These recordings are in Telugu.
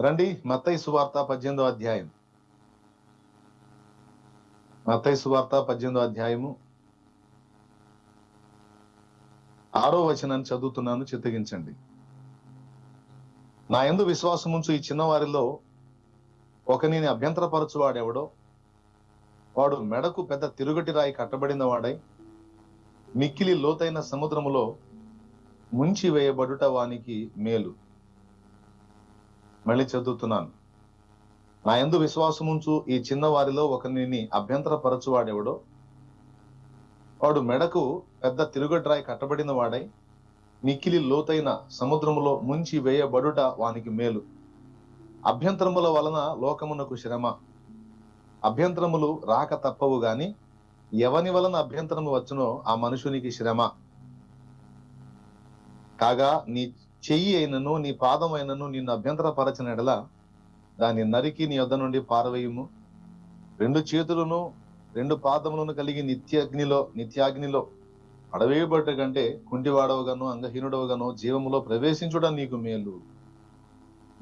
రండి మత్తయి సువార్త పద్దెనిమిదో అధ్యాయం మత్తయి సువార్త పద్దెనిమిదో అధ్యాయము. ఆరో వచనాన్ని చదువుతున్నాను చిత్తగించండి. నా ఎందు విశ్వాసముంచు ఈ చిన్నవారిలో ఒక నేను అభ్యంతరపరచువాడెవడో? వాడు మెడకు పెద్ద తిరుగటి రాయి కట్టబడిన వాడై మిక్కిలి లోతైన సముద్రములో ముంచి వేయబడుట వానికి మేలు. మళ్ళీ చదువుతున్నాను. నా ఎందు విశ్వాసముంచు ఈ చిన్నవారిలో ఒకరిని అభ్యంతరపరచువాడెవడో? వాడు మెడకు పెద్ద తిరుగడ్రాయి కట్టబడిన వాడై మిక్కిలి లోతైన సముద్రములో ముంచి వేయబడుట వానికి మేలు. అభ్యంతరముల వలన లోకమునకు శ్రమ. అభ్యంతరములు రాక తప్పవు గాని ఎవని వలన అభ్యంతరము వచ్చునో ఆ మనుషునికి శ్రమ. కాగా నీ చెయ్యి అయినను నీ పాదం అయినను నిన్ను అభ్యంతరపరచిన ఎడల దాన్ని నరికి నీ వద్ద నుండి పారవేయుము. రెండు చేతులను రెండు పాదములను కలిగి నిత్యాగ్నిలో నిత్యాగ్నిలో అడవేయబడ్డ కంటే కుంటివాడవగాను అంగహీనుడవగాను జీవములో ప్రవేశించుట నీకు మేలు.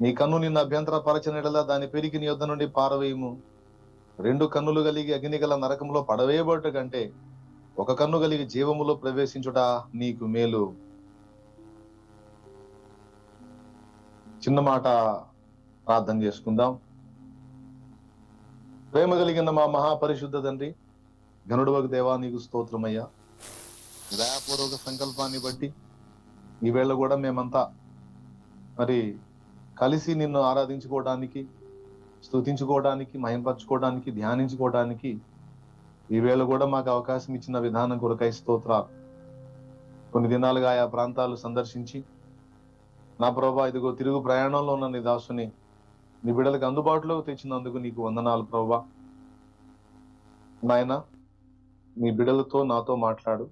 నీ కన్ను నిన్ను అభ్యంతరపరచిన ఎడల దాని పెరిగి నీ వద్ద నుండి పారవేయము. రెండు కన్నులు కలిగి అగ్ని గల నరకంలో పడవేయబడ్డ కంటే ఒక కన్ను కలిగి జీవములో ప్రవేశించుట నీకు మేలు. చిన్న మాట ప్రార్థన చేసుకుందాం. ప్రేమ కలిగిన మా మహాపరిశుద్ధ తండ్రి గనుడవకు దేవా నీకు స్తోత్రమయ్యా. దయాపూర్వక సంకల్పాన్ని బట్టి ఈవేళ కూడా మేమంతా మరి కలిసి నిన్ను ఆరాధించుకోవడానికి స్తుతించుకోవడానికి మయంపరచుకోవడానికి ధ్యానించుకోవడానికి ఈవేళ కూడా మాకు అవకాశం ఇచ్చిన విధానం కొరకై స్తోత్రాలు. కొన్ని దినాలుగా ఆయా ప్రాంతాలు సందర్శించి నా ప్రభా ఇదిగో తిరుగు ప్రయాణంలో ఉన్న నీ దాసుని నీ బిడ్డలకు అందుబాటులోకి తెచ్చినందుకు నీకు వందనాలు ప్రభా. నాయన నీ బిడ్డలతో నాతో మాట్లాడు.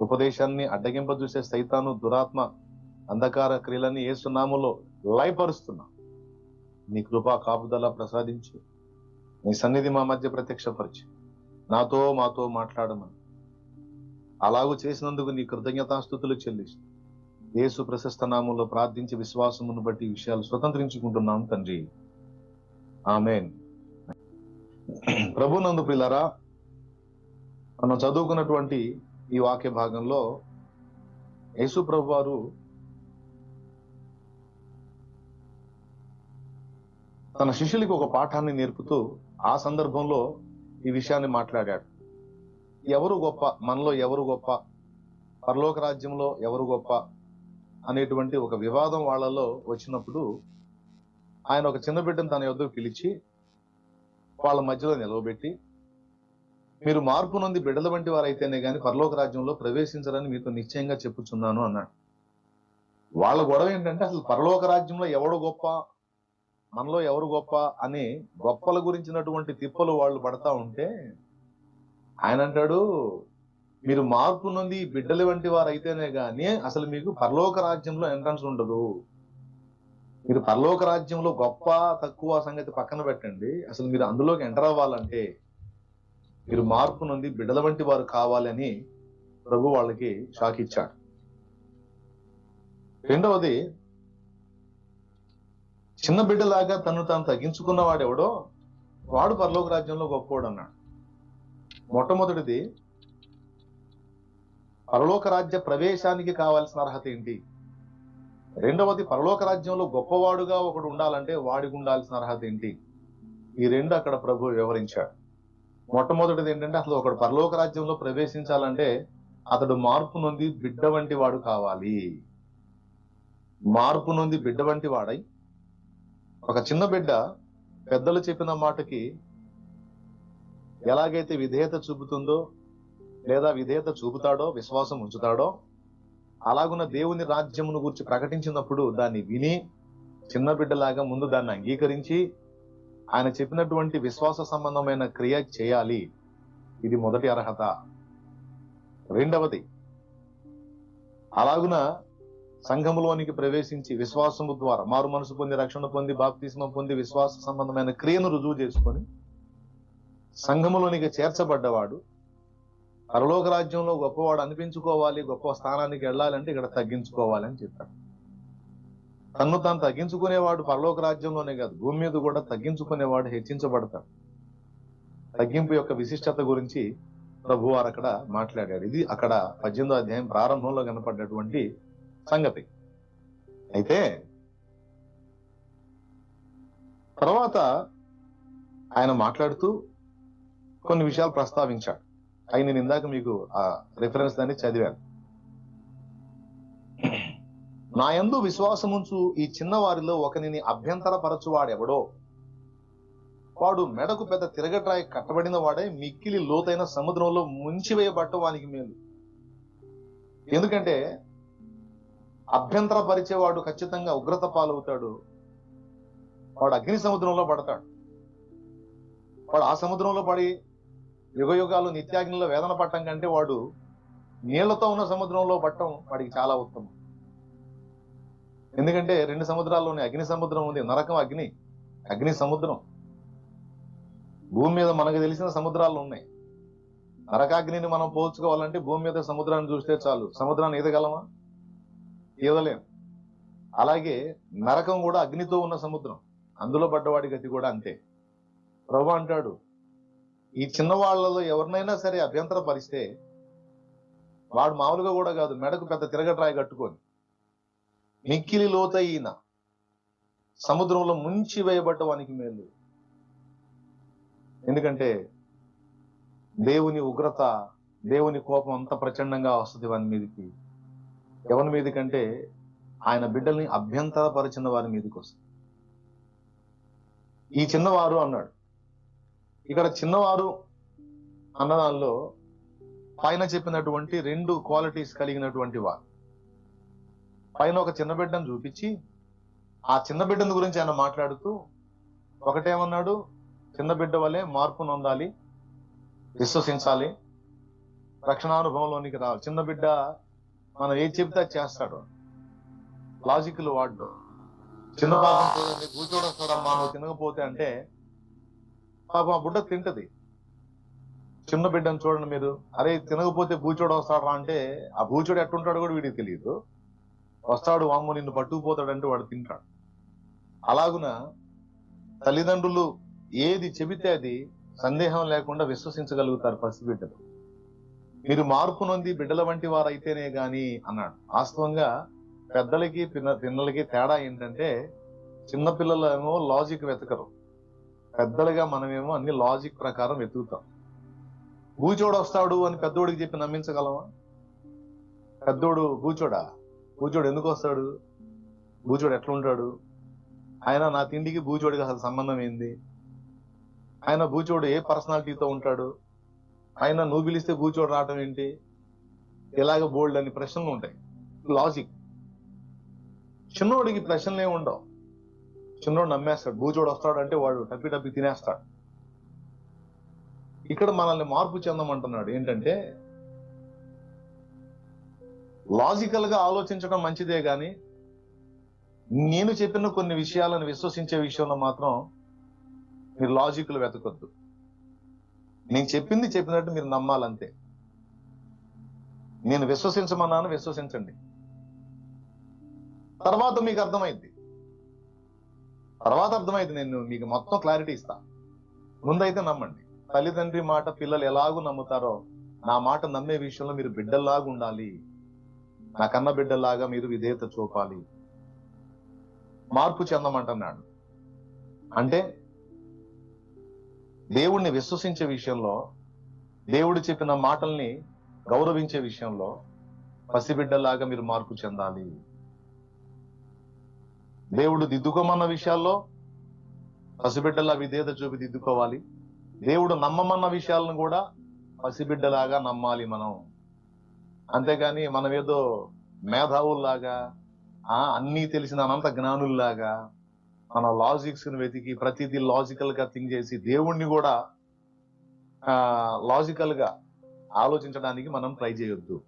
ఉపదేశాన్ని అడ్డగింప చూసే సైతాను దురాత్మ అంధకార క్రియలని ఏసునాములో లయపరుస్తున్నా. నీ కృపా కాపుదల ప్రసాదించి. నీ సన్నిధి మా మధ్య ప్రత్యక్షపరిచి. నాతో మాతో మాట్లాడమని. అలాగూ చేసినందుకు నీ కృతజ్ఞతాస్థుతులు చెల్లిస్తూ యేసు ప్రశస్త నామంలో ప్రార్థించి విశ్వాసమును బట్టి విషయాలు స్వతంత్రించుకుంటున్నాం తండ్రి. ఆమెన్. ప్రభునందు పిల్లరా మనం చదువుకున్నటువంటి ఈ వాక్య భాగంలో యేసు ప్రభు వారు తన శిష్యులకి ఒక పాఠాన్ని నేర్పుతూ ఆ సందర్భంలో ఈ విషయాన్ని మాట్లాడాడు. ఎవరు గొప్ప? మనలో ఎవరు గొప్ప? పరలోక రాజ్యంలో ఎవరు గొప్ప? అనేటువంటి ఒక వివాదం వాళ్ళలో వచ్చినప్పుడు ఆయన ఒక చిన్న బిడ్డను తన యొద్దకు పిలిచి వాళ్ళ మధ్యలో నిలవబెట్టి మీరు మార్పు నొంది బిడ్డల వంటి వారైతేనే కానీ పరలోక రాజ్యంలో ప్రవేశించరని మీతో నిశ్చయంగా చెప్పుచున్నాను అన్నాడు. వాళ్ళ గొడవ ఏంటంటే అసలు పరలోక రాజ్యంలో ఎవడు గొప్ప మనలో ఎవరు గొప్ప అని గొప్పల గురించినటువంటి తిప్పలు వాళ్ళు పడతా ఉంటే ఆయన అంటాడు మీరు మార్పు నుండి బిడ్డల వంటి వారు అయితేనే కానీ అసలు మీకు పరలోక రాజ్యంలో ఎంట్రన్స్ ఉండదు. మీరు పరలోక రాజ్యంలో గొప్ప తక్కువ సంగతి పక్కన పెట్టండి. అసలు మీరు అందులోకి ఎంటర్ అవ్వాలంటే మీరు మార్పు నుండి బిడ్డల వంటి వారు కావాలని ప్రభు వాళ్ళకి షాక్ ఇచ్చాడు. రెండవది చిన్న బిడ్డలాగా తను తాను తగ్గించుకున్న వాడెవడో వాడు పరలోక రాజ్యంలో గొప్పవాడు అన్నాడు మొట్టమొదటిది పరలోక రాజ్య ప్రవేశానికి కావాల్సిన అర్హత ఏంటి? రెండవది పరలోక రాజ్యంలో గొప్పవాడుగా ఒకడు ఉండాలంటే వాడికి ఉండాల్సిన అర్హత ఏంటి? ఈ రెండు అక్కడ ప్రభు వివరించాడు. మొట్టమొదటిది ఏంటంటే అసలు ఒకడు పరలోక రాజ్యంలో ప్రవేశించాలంటే అతడు మార్పు నొంది బిడ్డ వంటి వాడు కావాలి. మార్పు నొంది బిడ్డ వంటి వాడై ఒక చిన్న బిడ్డ పెద్దలు చెప్పిన మాటకి ఎలాగైతే విధేయత చూపుతుందో లేదా విధేయత చూపుతాడో విశ్వాసం ఉంచుతాడో అలాగున్న దేవుని రాజ్యమును గురించి ప్రకటించినప్పుడు దాన్ని విని చిన్న బిడ్డలాగా ముందు దాన్ని అంగీకరించి ఆయన చెప్పినటువంటి విశ్వాస సంబంధమైన క్రియ చేయాలి. ఇది మొదటి అర్హత. రెండవది అలాగున సంఘములోనికి ప్రవేశించి విశ్వాసము ద్వారా మారు మనసు పొంది రక్షణ పొంది బాప్తిస్మం పొంది విశ్వాస సంబంధమైన క్రియను రుజువు చేసుకొని సంఘములోనికి చేర్చబడ్డవాడు పరలోక రాజ్యంలో గొప్పవాడు అనిపించుకోవాలి గొప్ప స్థానానికి వెళ్ళాలంటే ఇక్కడ తగ్గించుకోవాలి అని చెప్పాడు. తన్ను తాను తగ్గించుకునేవాడు పరలోక రాజ్యంలోనే కాదు భూమి మీద కూడా తగ్గించుకునేవాడు హెచ్చించబడతాడు. తగ్గింపు యొక్క విశిష్టత గురించి ప్రభు వారు అక్కడ మాట్లాడాడు ఇది అక్కడ పద్దెనిమిదో అధ్యాయం ప్రారంభంలో కనపడినటువంటి సంగతి. అయితే తర్వాత ఆయన మాట్లాడుతూ కొన్ని విషయాలు ప్రస్తావించాడు. అవి నేను ఇందాక మీకు ఆ రిఫరెన్స్ దాన్ని చదివాను. నా యందు విశ్వాసముంచు ఈ చిన్నవారిలో ఒకనిని అభ్యంతరపరచువాడెవడో? వాడు మెడకు పెద్ద తిరగట్రాయి కట్టబడిన వాడే మిక్కిలి లోతైన సముద్రంలో ముంచివేయబట్ట వానికి మేలు. ఎందుకంటే అభ్యంతరపరిచేవాడు ఖచ్చితంగా ఉగ్రత పాలవుతాడు. వాడు అగ్ని సముద్రంలో పడతాడు. వాడు ఆ సముద్రంలో పడి యుగయుగాలు నిత్యాగ్నిలో వేదన పట్టం కంటే వాడు నీళ్ళతో ఉన్న సముద్రంలో పట్టం వాడికి చాలా ఉత్తమం. ఎందుకంటే రెండు సముద్రాల్లోనే అగ్ని సముద్రం ఉంది నరకం అగ్ని అగ్ని సముద్రం. భూమి మీద మనకు తెలిసిన సముద్రాలు ఉన్నాయి. నరకాగ్నిని మనం పోల్చుకోవాలంటే భూమి మీద సముద్రాన్ని చూస్తే చాలు. సముద్రాన్ని ఈదగలమా? ఈదలేం. అలాగే నరకం కూడా అగ్నితో ఉన్న సముద్రం. అందులో పడ్డవాడి గతి కూడా అంతే. ప్రభు అంటాడు ఈ చిన్నవాళ్ళలో ఎవరినైనా సరే అభ్యంతర పరిస్తే వాడు మామూలుగా కూడా కాదు మెడకు పెద్ద తిరగట్రాయి కట్టుకొని మిక్కిలి లోతైన సముద్రంలో ముంచి వేయబడ్డ వానికి మేలు. ఎందుకంటే దేవుని ఉగ్రత దేవుని కోపం అంత ప్రచండంగా వస్తుంది వాని మీదకి. ఎవరి మీదకంటే ఆయన బిడ్డల్ని అభ్యంతరపరిచిన వారి మీదకి వస్తుంది. ఈ చిన్నవారు అన్నాడు ఇక్కడ చిన్నవారు అన్నదానిలో పైన చెప్పినటువంటి రెండు క్వాలిటీస్ కలిగినటువంటి వారు. పైన ఒక చిన్న బిడ్డను చూపించి ఆ చిన్న బిడ్డను గురించి ఆయన మాట్లాడుతూ ఒకటేమన్నాడు? చిన్న బిడ్డ వలె మార్పు నొందాలి విశ్వసించాలి రక్షణానుభవంలోనికి రావాలి. చిన్న బిడ్డ మనం ఏది చెప్తే చేస్తాడు. లాజికల్ వాడు చిన్న భాగం చూడండి కూర్చోడు నువ్వు తినకపోతే అంటే పాపం ఆ బుడ్డ తింటది. చిన్న బిడ్డను చూడండి మీరు. అరే తినకపోతే భూచోడు వస్తాడా అంటే ఆ భూచోడు ఎట్టుంటాడు కూడా వీడికి తెలియదు. వస్తాడు వామ్మ నిన్ను పట్టుకుపోతాడంటే వాడు తింటాడు. అలాగున తల్లిదండ్రులు ఏది చెబితే అది సందేహం లేకుండా విశ్వసించగలుగుతారు పసి బిడ్డలు. మీరు మార్పు నొంది బిడ్డల వంటి వారైతేనే గాని అన్నాడు. వాస్తవంగా పెద్దలకి పిన్న పిన్నలకి తేడా ఏంటంటే చిన్న పిల్లలేమో లాజిక్ వెతకరు. పెద్దలుగా మనమేమో అన్ని లాజిక్ ప్రకారం వెతుకుతాం. భూచోడు వస్తాడు అని పెద్దోడికి చెప్పి నమ్మించగలమా? పెద్దోడు బూచోడా బూచోడు ఎందుకు వస్తాడు భూచోడు ఎట్లుంటాడు? ఆయన నా తిండికి బూచోడికి అసలు సంబంధం ఏంది? ఆయన బూచోడు ఏ పర్సనాలిటీతో ఉంటాడు? ఆయన నువ్వు పిలిస్తే భూచోడు రావటం ఏంటి? ఇలాగ బోల్డ్ అని ప్రశ్నలు ఉంటాయి. లాజిక్ చిన్నోడికి ప్రశ్నలే ఉండవు. చిన్నోడు నమ్మేస్తాడు. బూచోడు వస్తాడు అంటే వాడు టప్పి టప్పి తినేస్తాడు. ఇక్కడ మనల్ని మార్పు చెందమంటున్నాడు. ఏంటంటే లాజికల్గా ఆలోచించడం మంచిదే గాని నేను చెప్పిన కొన్ని విషయాలను విశ్వసించే విషయంలో మాత్రం మీరు లాజిక్లు వెతకొద్దు. నేను చెప్పింది చెప్పినట్టు మీరు నమ్మాలంతే. నేను విశ్వసించమన్నాను విశ్వసించండి. తర్వాత మీకు అర్థమైంది తర్వాత అర్థమైంది నేను మీకు మొత్తం క్లారిటీ ఇస్తా. ముందైతే నమ్మండి. తల్లిదండ్రి మాట పిల్లలు ఎలాగూ నమ్ముతారో నా మాట నమ్మే విషయంలో మీరు బిడ్డల్లాగా ఉండాలి. నా కన్న బిడ్డల్లాగా మీరు విధేయత చూపాలి. మార్పు చెందమంటున్నాడు. అంటే దేవుణ్ణి విశ్వసించే విషయంలో దేవుడు చెప్పిన మాటల్ని గౌరవించే విషయంలో పసిబిడ్డలాగా మీరు మార్పు చెందాలి. దేవుడు దిద్దుకోమన్న విషయాల్లో పసిబిడ్డలా విధేయత చూపి దిద్దుకోవాలి. దేవుడు నమ్మమన్న విషయాలను కూడా పసిబిడ్డలాగా నమ్మాలి మనం. అంతేగాని మనం ఏదో మేధావుల్లాగా ఆ అన్నీ తెలిసిన అనంత జ్ఞానుల్లాగా మన లాజిక్స్ని వెతికి ప్రతిదీ లాజికల్గా థింక్ చేసి దేవుణ్ణి కూడా లాజికల్గా లాజికల్గా ఆలోచించడానికి మనం ట్రై చేయొద్దు.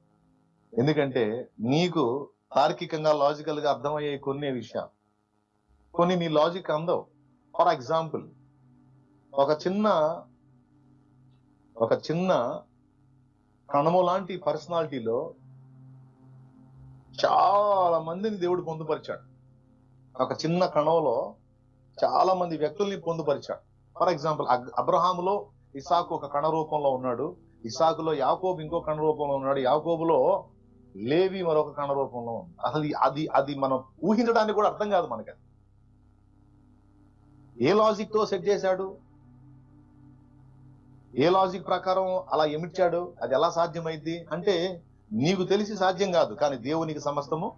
ఎందుకంటే నీకు తార్కికంగా లాజికల్గా అర్థమయ్యే కొన్ని విషయాలు కొన్ని నీ లాజిక్ అందవు. ఫర్ ఎగ్జాంపుల్ ఒక చిన్న ఒక చిన్న కణము లాంటి పర్సనాలిటీలో చాలా మందిని దేవుడు పొందుపరిచాడు. ఒక చిన్న కణంలో చాలా మంది వ్యక్తుల్ని పొందుపరిచాడు. ఫర్ ఎగ్జాంపుల్ అబ్రహాములో ఇసాకు ఒక కణ రూపంలో ఉన్నాడు. ఇసాకులో యాకోబు ఇంకో కణ రూపంలో ఉన్నాడు. యాకోబులో లేవి మరొక కణ రూపంలో ఉంది. అసలు అది అది మనం ఊహించడానికి కూడా అర్థం కాదు మనకి అది. ఏ లాజిక్తో సెట్ చేశాడు? ఏ లాజిక్ ప్రకారం అలా ఎమిడ్చాడు అది ఎలా సాధ్యమైంది? అంటే నీకు తెలిసి సాధ్యం కాదు కానీ దేవునికి సమస్తము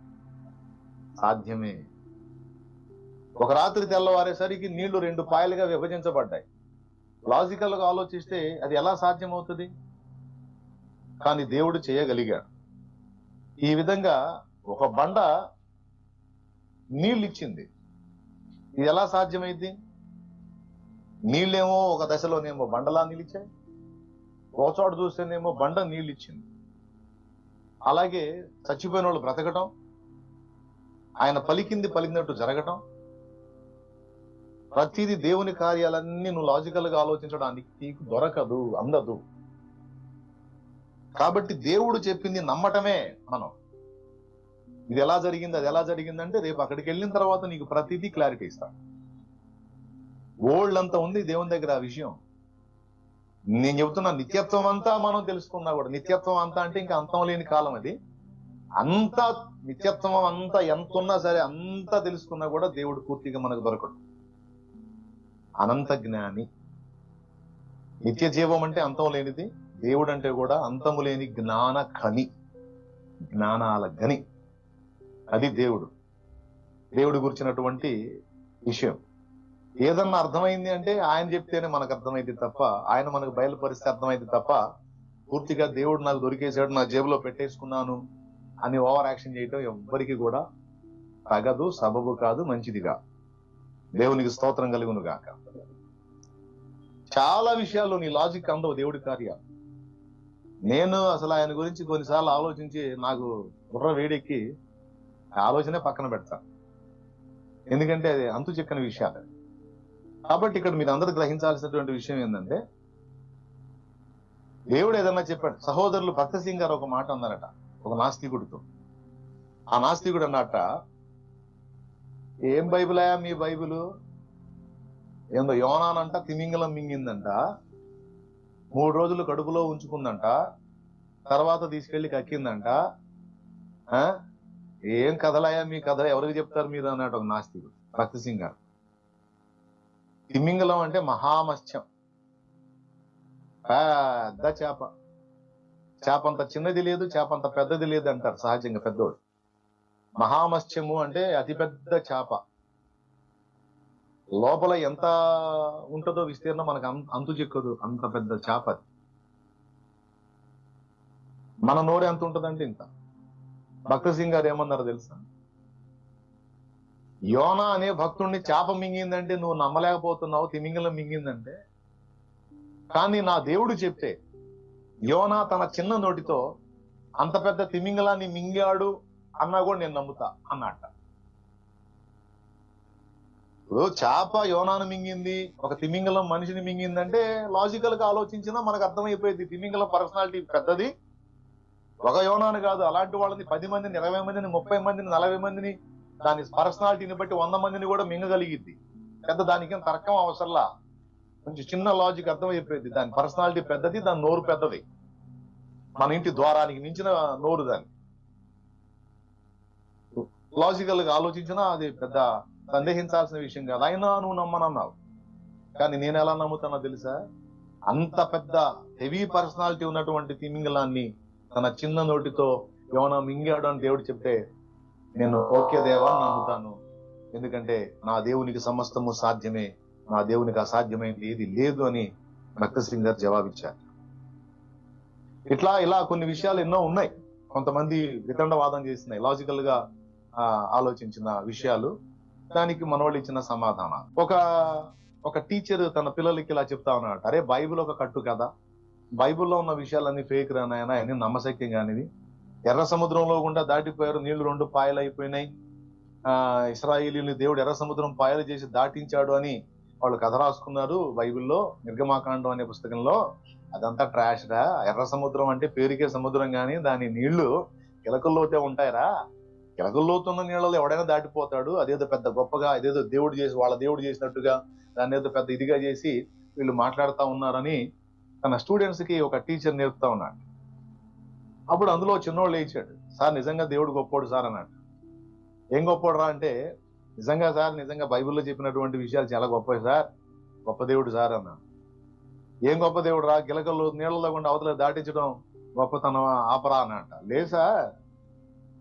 సాధ్యమే. ఒక రాత్రి తెల్లవారేసరికి నీళ్ళు రెండు పాయలుగా విభజించబడ్డాయి. లాజికల్గా ఆలోచిస్తే అది ఎలా సాధ్యమవుతుంది? కానీ దేవుడు చేయగలిగాడు. ఈ విధంగా ఒక బండ నీళ్ళు ఇచ్చింది ఇది ఎలా సాధ్యమైంది? నీళ్ళేమో ఒక దశలోనేమో బండలా నిలిచాయి. ఒక చూస్తేనేమో బండ నీళ్ళు ఇచ్చింది అలాగే చచ్చిపోయిన వాళ్ళు బ్రతకటం ఆయన పలికింది పలికినట్టు జరగటం ప్రతిదీ దేవుని కార్యాలన్నీ నువ్వు లాజికల్గా ఆలోచించడానికి నీకు దొరకదు అందదు. కాబట్టి దేవుడు చెప్పింది నమ్మటమే మనం. ఇది ఎలా జరిగింది అది ఎలా జరిగిందంటే రేపు అక్కడికి వెళ్ళిన తర్వాత నీకు ప్రతిదీ క్లారిటీ ఇస్తాను ఓల్డ్ అంతా ఉంది దేవుని దగ్గర ఆ విషయం. నేను చెబుతున్నా నిత్యత్వం అంతా మనం తెలుసుకున్నా కూడా నిత్యత్వం అంతా అంటే ఇంకా అంతం లేని కాలం అది. అంతా నిత్యత్వం అంతా ఎంత ఉన్నా సరే అంతా తెలుసుకున్నా కూడా దేవుడు పూర్తిగా మనకు దొరకడు. అనంత జ్ఞాని. నిత్య జీవం అంటే అంతం లేనిది దేవుడు అంటే కూడా అంతము లేని జ్ఞాన ఖని జ్ఞానాల గని అది దేవుడు. దేవుడు గురించినటువంటి విషయం. ఏదన్నా అర్థమైంది అంటే ఆయన చెప్తేనే మనకు అర్థమైంది తప్ప ఆయన మనకు బయలుపరిస్తే అర్థమైంది తప్ప పూర్తిగా దేవుడు నాకు దొరికేసాడు నా జేబులో పెట్టేసుకున్నాను అని ఓవర్ యాక్షన్ చేయటం ఎవ్వరికి కూడా తగదు సబబు కాదు మంచిదిగా. దేవునికి స్తోత్రం కలుగును గాక. చాలా విషయాల్లో నీ లాజిక్ అందవు దేవుడి కార్యాలు. నేను అసలు ఆయన గురించి కొన్నిసార్లు ఆలోచించి నాకు బుర్ర వేడెక్కి ఆ ఆలోచనే పక్కన పెడతాను ఎందుకంటే అది అంతు చిక్కని విషయాలు. కాబట్టి ఇక్కడ మీరు అందరూ గ్రహించాల్సినటువంటి విషయం ఏంటంటే దేవుడు ఏదన్నా చెప్పాడు సహోదరులు భక్త సింగ్ గారు ఒక మాట అన్నారట ఒక నాస్తికుడితో. ఆ నాస్తికుడు అన్నట ఏం బైబిల్ అయ్యా మీ బైబిలు? ఏందో యోనానంట తిమింగలం మింగిందంట మూడు రోజులు కడుపులో ఉంచుకుందంట తర్వాత తీసుకెళ్ళి కక్కిందంట ఆ? ఏం కథలయ్యా మీ కథ ఎవరికి చెప్తారు మీరు? అన్నట్టు ఒక నాస్తికుడు భక్త సింగ్ గారు. తిమింగలం అంటే మహామత్స్యం. పెద్ద చేప. చేప అంత చిన్నది లేదు చేప అంత పెద్దది లేదు అంటారు సహజంగా పెద్దోడు మహామత్స్యము అంటే అతిపెద్ద చేప. లోపల ఎంత ఉంటుందో విస్తీర్ణం మనకు అంతు చిక్కదు అంత పెద్ద చేప మన నోరు ఎంత ఉంటుందంటే ఇంత. భక్త సింగ్ గారు ఏమన్నారు తెలుసా? యోనా అనే భక్తుడిని చేప మింగిందంటే నువ్వు నమ్మలేకపోతున్నావు తిమింగలం మింగిందంటే? కానీ నా దేవుడు చెప్తే యోనా తన చిన్న నోటితో అంత పెద్ద తిమింగలాన్ని మింగాడు అన్నా కూడా నేను నమ్ముతా అన్నట్ట ఇప్పుడు చేప యోనాను మింగింది ఒక తిమింగలం మనిషిని మింగిందంటే లాజికల్గా ఆలోచించినా మనకు అర్థమైపోయింది తిమింగలం పర్సనాలిటీ పెద్దది. ఒక యోనాను కాదు అలాంటి వాళ్ళని పది మందిని ఇరవై మందిని ముప్పై మందిని నలభై మందిని దాని పర్సనాలిటీని బట్టి వంద మందిని కూడా మింగగలిగిద్ది. పెద్ద దానికి తర్కం అవసరంలా? కొంచెం చిన్న లాజిక్ అర్థమైపోయింది దాని పర్సనాలిటీ పెద్దది దాని నోరు పెద్దది. మన ఇంటి ద్వారానికి మించిన నోరు దాన్ని. లాజికల్గా ఆలోచించినా అది పెద్ద సందేహించాల్సిన విషయం కాదు. అయినా నువ్వు నమ్మనన్నావు. కానీ నేను ఎలా నమ్ముతానో తెలుసా? అంత పెద్ద హెవీ పర్సనాలిటీ ఉన్నటువంటి తిమింగలాన్ని తన చిన్న నోటితో ఏమైనా మింగాడు అని దేవుడు చెప్తే నేను ఓకే దేవా నమ్ముతాను. ఎందుకంటే నా దేవునికి సమస్తము సాధ్యమే. నా దేవునికి అసాధ్యమైంది ఏది లేదు అని భక్త సింగ్ గారు జవాబిచ్చారు. ఇట్లా ఇలా కొన్ని విషయాలు ఎన్నో ఉన్నాయి. కొంతమంది వితండవాదం చేసిన లాజికల్గా ఆలోచించిన విషయాలు. దానికి మనవాళ్ళు ఇచ్చిన సమాధానం ఒక ఒక టీచర్ తన పిల్లలకి ఇలా చెప్తా ఉన్నాడు అరే బైబిల్ ఒక కట్టు కదా. బైబిల్లో ఉన్న విషయాలన్నీ ఫేక్ రానాయన అన్ని నమ్మశక్యం కానివి. ఎర్ర సముద్రంలో గుండా దాటిపోయారు. నీళ్ళు రెండు పాయలు అయిపోయినాయి ఆ ఇస్రాయేలీని దేవుడు ఎర్ర సముద్రం పాయలు చేసి దాటించాడు అని వాళ్ళు కథ రాసుకున్నారు బైబిల్లో నిర్గమాకాండం అనే పుస్తకంలో. అదంతా ట్రాష్ రా. ఎర్ర సముద్రం అంటే పేరుకే సముద్రం కానీ దాని నీళ్ళు కిలకల్లోతే ఉంటాయరా. కిలకల్లోతున్న నీళ్ళలో ఎవడైనా దాటిపోతాడు. అదేదో పెద్ద గొప్పగా అదేదో దేవుడు చేసి వాళ్ళ దేవుడు చేసినట్టుగా దాన్ని ఏదో పెద్ద ఇదిగా చేసి వీళ్ళు మాట్లాడుతూ ఉన్నారని తన స్టూడెంట్స్కి ఒక టీచర్ నేర్పుతా ఉన్నాడు. అప్పుడు అందులో చిన్నోళ్ళు లేచాడు. సార్ నిజంగా దేవుడు గొప్పోడు సార్ అన్నాడు. ఏం గొప్పోడు రా అంటే నిజంగా సార్ నిజంగా బైబిల్లో చెప్పినటువంటి విషయాలు చాలా గొప్పవి సార్ గొప్ప దేవుడు సార్ అన్నాడు. ఏం గొప్ప దేవుడు రా గిలకల్లో నీళ్ళలో గుండా అవతల దాటించడం గొప్పతనం ఆపరా అన్నట లేదు సార్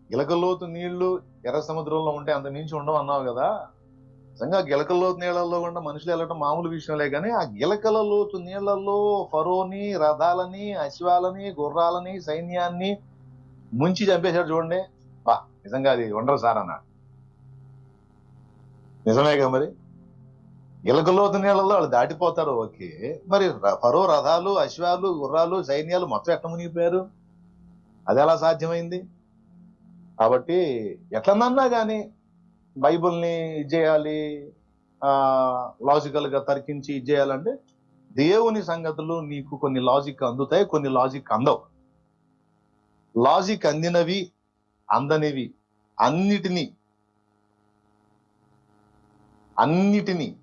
గిలకల్లోతు నీళ్ళు ఎర్ర సముద్రంలో ఉంటే అంత మించి ఉండవు అన్నావు కదా నిజంగా గిలకల్లో నీళ్ళల్లో కూడా మనుషులు వెళ్ళటం మామూలు విషయంలే కానీ ఆ గిలకల లోతు ఫరోని రథాలని అశ్వాలని గుర్రాలని సైన్యాన్ని ముంచి చంపేశాడు చూడండి. బా నిజంగా అది ఉండరు సార్ అన్న నిజమే కదా మరి? గిలకల్లోతు నీళ్ళల్లో వాళ్ళు దాటిపోతారు ఓకే. మరి ఫరో రథాలు అశ్వాలు గుర్రాలు సైన్యాలు మొత్తం ఎట్ట మునిగిపోయారు? అది ఎలా సాధ్యమైంది? కాబట్టి ఎట్లనన్నా కానీ బైబిల్ని ఇది చేయాలి ఆ లాజికల్గా తర్కించి ఇది చేయాలంటే దేవుని సంగతులు నీకు కొన్ని లాజిక్ అందుతాయి కొన్ని లాజిక్ అందవు. లాజిక్ అందినవి అందనివి. అన్నిటినీ అన్నిటినీ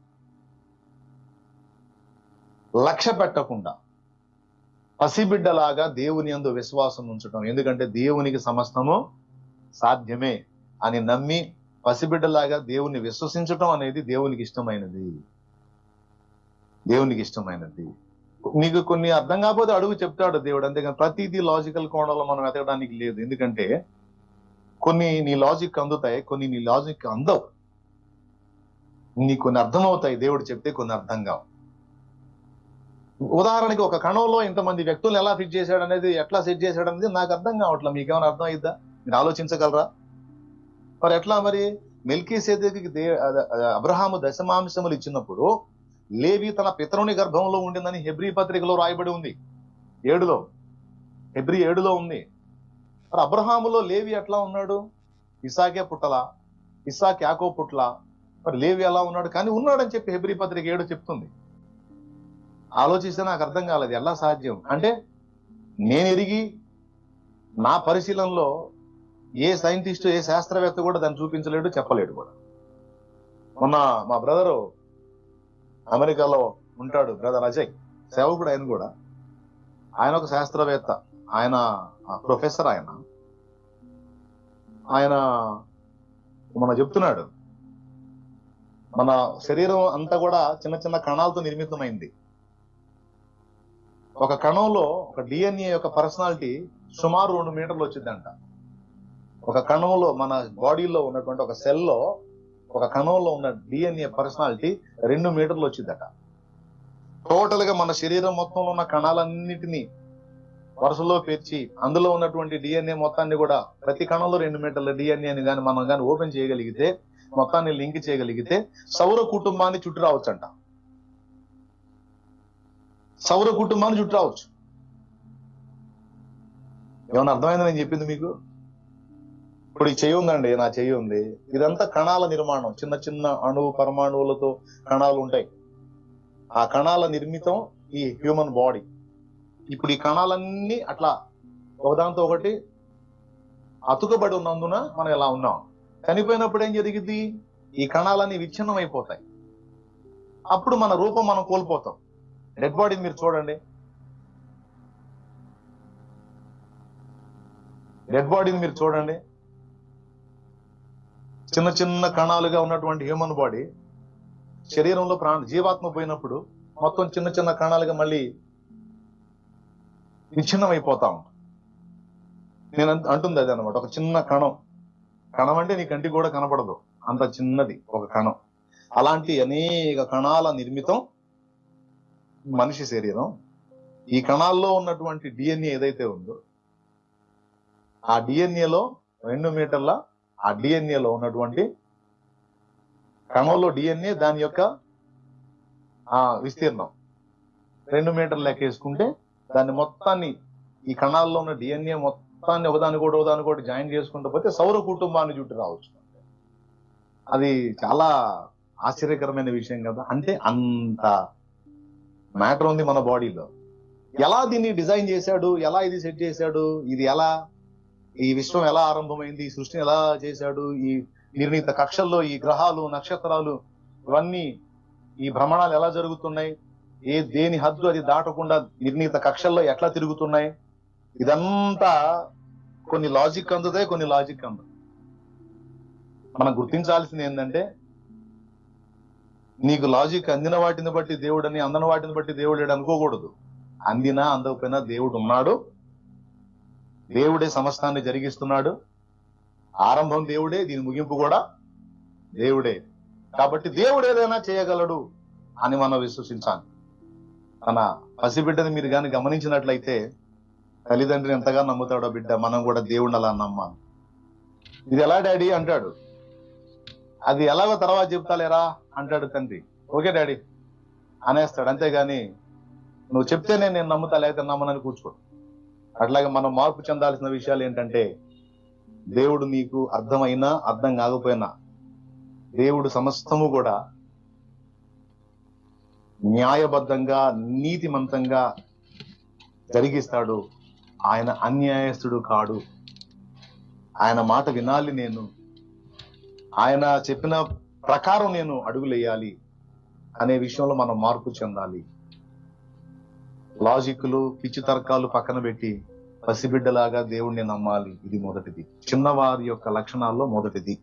లక్ష్య పెట్టకుండా పసిబిడ్డలాగా దేవుని అందు విశ్వాసం ఉంచటం. ఎందుకంటే దేవునికి సమస్తము సాధ్యమే అని నమ్మి పసిబిడ్డలాగా దేవుణ్ణి విశ్వసించటం అనేది దేవునికి ఇష్టమైనది. దేవునికి ఇష్టమైనది. నీకు కొన్ని అర్థం కాకపోతే అడుగు చెప్తాడు దేవుడు. అంతేకాని ప్రతిదీ లాజికల్ కోణంలో మనం వెతకడానికి లేదు. ఎందుకంటే కొన్ని నీ లాజిక్ అందుతాయి కొన్ని నీ లాజిక్ అందవు. నీ కొన్ని అర్థమవుతాయి దేవుడు చెప్తే కొన్ని అర్థం కావు. ఉదాహరణకి ఒక కణంలో ఇంతమంది వ్యక్తులను ఎలా ఫిట్ చేశాడు అనేది ఎట్లా సెట్ చేశాడు అనేది నాకు అర్థం కావట్లేదు మీకేమైనా అర్థం అయిద్దా? మీరు ఆలోచించగలరా? మరి ఎట్లా మరి? మిల్కీ సేదకి దే అబ్రహాము దశమాంశములు ఇచ్చినప్పుడు లేవి తన పితరుని గర్భంలో ఉండిందని హెబ్రీ పత్రికలో రాయబడి ఉంది. ఏడులో. హెబ్రీ ఏడులో ఉంది. మరి అబ్రహాములో లేవి ఎట్లా ఉన్నాడు? ఇసాకే పుట్టల? ఇసాక్ యాకో పుట్ల? మరి లేవి ఎలా ఉన్నాడు? కానీ ఉన్నాడని చెప్పి హెబ్రీ పత్రిక ఏడు చెప్తుంది. ఆలోచిస్తే నాకు అర్థం కాలేదు. ఎలా సాధ్యం? అంటే నేను ఎరిగి నా పరిశీలనలో ఏ సైంటిస్ట్ ఏ శాస్త్రవేత్త కూడా దాన్ని చూపించలేడు చెప్పలేడు కూడా. మొన్న మా బ్రదరు అమెరికాలో ఉంటాడు బ్రదర్ అజయ్ సేవకుడు ఆయన కూడా. ఆయన ఒక శాస్త్రవేత్త. ఆయన ప్రొఫెసర్ ఆయన. ఆయన మన చెప్తున్నాడు మన శరీరం అంతా కూడా చిన్న చిన్న కణాలతో నిర్మితమైంది. ఒక కణంలో ఒక డిఎన్ఏ యొక్క పర్సనాలిటీ సుమారు రెండు మీటర్లు వచ్చిందంట. ఒక కణంలో మన బాడీలో ఉన్నటువంటి ఒక సెల్లో ఒక కణంలో ఉన్న డిఎన్ఏ పర్సనాలిటీ రెండు మీటర్లు వచ్చిందట. టోటల్గా మన శరీరం మొత్తంలో ఉన్న కణాలన్నిటినీ వరుసలో పేర్చి అందులో ఉన్నటువంటి డిఎన్ఏ మొత్తాన్ని కూడా ప్రతి కణంలో రెండు మీటర్ల డిఎన్ఏని కానీ మనం కానీ ఓపెన్ చేయగలిగితే మొత్తాన్ని లింక్ చేయగలిగితే సౌర కుటుంబాన్ని చుట్టూ రావచ్చంట. సౌర కుటుంబాన్ని చుట్టూ రావచ్చు. ఏమైనా అర్థమైందని నేను చెప్పింది మీకు? ఇప్పుడు ఈ చెయ్యి ఉందండి నా చెయ్యి ఉంది. ఇదంతా కణాల నిర్మాణం. చిన్న చిన్న అణువు పరమాణువులతో కణాలు ఉంటాయి. ఆ కణాల నిర్మితం ఈ హ్యూమన్ బాడీ. ఇప్పుడు ఈ కణాలన్నీ అట్లా ఒకదాంతో ఒకటి అతుకబడి ఉన్నందున మనం ఎలా ఉన్నాం. చనిపోయినప్పుడు ఏం జరిగింది ఈ కణాలన్నీ విచ్ఛిన్నం అయిపోతాయి అప్పుడు మన రూపం మనం కోల్పోతాం. డెడ్ బాడీని మీరు చూడండి. డెడ్ బాడీని మీరు చూడండి. చిన్న చిన్న కణాలుగా ఉన్నటువంటి హ్యూమన్ బాడీ శరీరంలో ప్రాణ జీవాత్మ పోయినప్పుడు మొత్తం చిన్న చిన్న కణాలుగా మళ్ళీ విచ్ఛిన్నం అయిపోతాం నేను అంటుంది అది అనమాట ఒక చిన్న కణం. కణం అంటే నీ కంటికి కూడా కనపడదు. అంత చిన్నది ఒక కణం. అలాంటి అనేక కణాల నిర్మితం మనిషి శరీరం. ఈ కణాల్లో ఉన్నటువంటి డిఎన్ఏ ఏదైతే ఉందో ఆ డిఎన్ఏలో రెండు మీటర్ల ఆ డిఎన్ఏలో ఉన్నటువంటి కణంలో డిఎన్ఏ దాని యొక్క ఆ విస్తీర్ణం. రెండు మీటర్లు లెక్కేసుకుంటే దాన్ని మొత్తాన్ని ఈ కణాల్లో ఉన్న డిఎన్ఏ మొత్తాన్ని ఒకదాని కూడా ఒకదాని కూడా జాయిన్ చేసుకుంటూ పోతే సౌర కుటుంబాన్ని చుట్టూ రావచ్చు. అది చాలా ఆశ్చర్యకరమైన విషయం కదా. అంటే అంత మ్యాటర్ ఉంది మన బాడీలో. ఎలా దీన్ని డిజైన్ చేశాడు? ఎలా ఇది సెట్ చేశాడు? ఇది ఎలా ఈ విశ్వం ఎలా ఆరంభమైంది ఈ సృష్టిని ఎలా చేశాడు ఈ నిర్ణీత కక్షల్లో ఈ గ్రహాలు నక్షత్రాలు ఇవన్నీ ఈ భ్రమణాలు ఎలా జరుగుతున్నాయి ఏ దేని హద్దు అది దాటకుండా నిర్ణీత కక్షల్లో ఎట్లా తిరుగుతున్నాయి ఇదంతా కొన్ని లాజిక్ అందుతాయి కొన్ని లాజిక్ అందు మనం గుర్తించాల్సింది ఏంటంటే నీకు లాజిక్ అందిన వాటిని బట్టి దేవుడని అందని వాటిని బట్టి దేవుడు అనుకోకూడదు. అందినా అందకపోయినా దేవుడు ఉన్నాడు. దేవుడే సమస్తాన్ని జరిగిస్తున్నాడు. ఆరంభం దేవుడే దీని ముగింపు కూడా దేవుడే. కాబట్టి దేవుడు ఏదైనా చేయగలడు అని మనం విశ్వసించాలి. తన పసిబిడ్డని మీరు కానీ గమనించినట్లయితే తల్లిదండ్రిని ఎంతగా నమ్ముతాడో బిడ్డ మనం కూడా దేవుడిని అలా నమ్మాలి. ఇది ఎలా డాడీ? అంటాడు. అది ఎలాగో తర్వాత చెప్తాలేరా? అంటాడు తండ్రి. Okay daddy. అనేస్తాడు. అంతేగాని నువ్వు చెప్తేనే నేను నమ్ముతా లేకపోతే నమ్మనని కూర్చోడు. అట్లాగే మనం మార్పు చెందాల్సిన విషయాలు ఏంటంటే దేవుడు నీకు అర్థమైనా అర్థం కాకపోయినా దేవుడు సమస్తము కూడా న్యాయబద్ధంగా నీతిమంతంగా జరిగిస్తాడు. ఆయన అన్యాయస్తుడు కాడు. ఆయన మాట వినాలి నేను. ఆయన చెప్పిన ప్రకారం నేను అడుగులేయాలి అనే విషయంలో మనం మార్పు చెందాలి. లాజిక్లు పిచ్చి తర్కాలు పక్కన పెట్టి పసిబిడ్డలాగా దేవుణ్ణి నమ్మాలి. ఇది మొదటిది. చిన్నవారి యొక్క లక్షణాల్లో మొదటిది.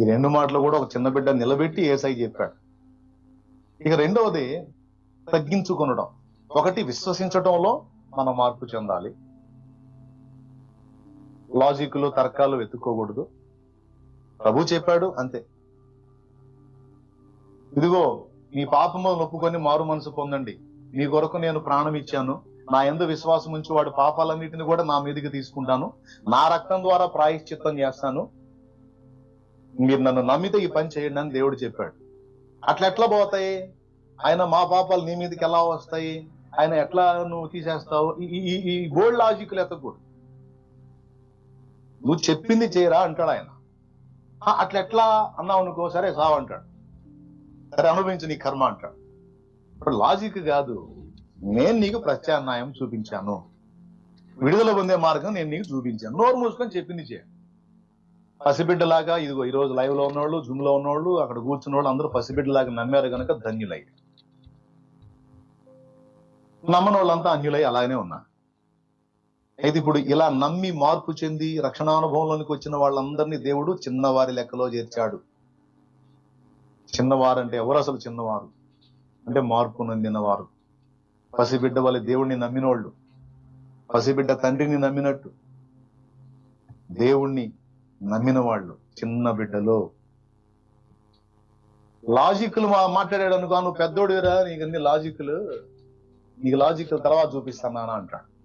ఈ రెండు మాటలు కూడా ఒక చిన్న బిడ్డ నిలబెట్టి ఏసై చెప్పాడు. ఇక రెండవది తగ్గించుకొనడం. ఒకటి విశ్వసించటంలో మనం మార్పు చెందాలి. లాజిక్లు తర్కాలు వెతుక్కోకూడదు. ప్రభు చెప్పాడు అంతే. ఇదిగో మీ పాపము నొప్పుకొని మారు మనసు పొందండి. నీ కొరకు నేను ప్రాణం ఇచ్చాను. నా ఎందు విశ్వాసం ఉంచి వాడు పాపాలన్నిటిని కూడా నా మీదకి తీసుకుంటాను. నా రక్తం ద్వారా ప్రాయశ్చిత్తం చేస్తాను. మీరు నన్ను నమ్మితే ఈ పని చేయండి అని దేవుడు చెప్పాడు. అట్లా ఎట్లా పోతాయి? ఆయన మా పాపాలు నీ మీదకి ఎలా వస్తాయి? ఆయన ఎట్లా నువ్వు తీసేస్తావు? ఈ- ఈ గోల్డ్ లాజిక్లు ఎత్తకూడదు. నువ్వు చెప్పింది చేయరా అంటాడు ఆయన. అట్లా ఎట్లా అన్నావు అనుకో సరే సావు అంటాడు. సరే అనుభవించు నీ కర్మ అంటాడు. ఇప్పుడు లాజిక్ కాదు. నేను నీకు ప్రత్యామ్నాయం చూపించాను. విడుదల పొందే మార్గం నేను నీకు చూపించాను. నోరు మూసుకొని చెప్పింది చే పసిబిడ్డలాగా ఇదిగో ఈ రోజు లైవ్లో ఉన్నోళ్ళు జూమ్లో ఉన్నోళ్ళు అక్కడ కూర్చున్న వాళ్ళు అందరూ పసిబిడ్డలాగా నమ్మారు కనుక ధన్యులై. నమ్మని వాళ్ళంతా అన్యులై అలాగనే ఉన్నా. అయితే ఇప్పుడు ఇలా నమ్మి మార్పు చెంది రక్షణానుభవంలోనికి వచ్చిన వాళ్ళందరినీ దేవుడు చిన్నవారి లెక్కలో చేర్చాడు. చిన్నవారంటే ఎవరు అసలు చిన్నవారు? అంటే మార్పు నొందినవారు పసిబిడ్డ వాళ్ళ దేవుణ్ణి నమ్మినోళ్ళు పసిబిడ్డ తండ్రిని నమ్మినట్టు దేవుణ్ణి నమ్మిన వాళ్ళు చిన్న బిడ్డలో. లాజిక్లు మా మాట్లాడాడు అనుకో నువ్వు వేరా నీకు అన్ని లాజిక్లు నీకు లాజిక్ తర్వాత చూపిస్తానా అంటాడు.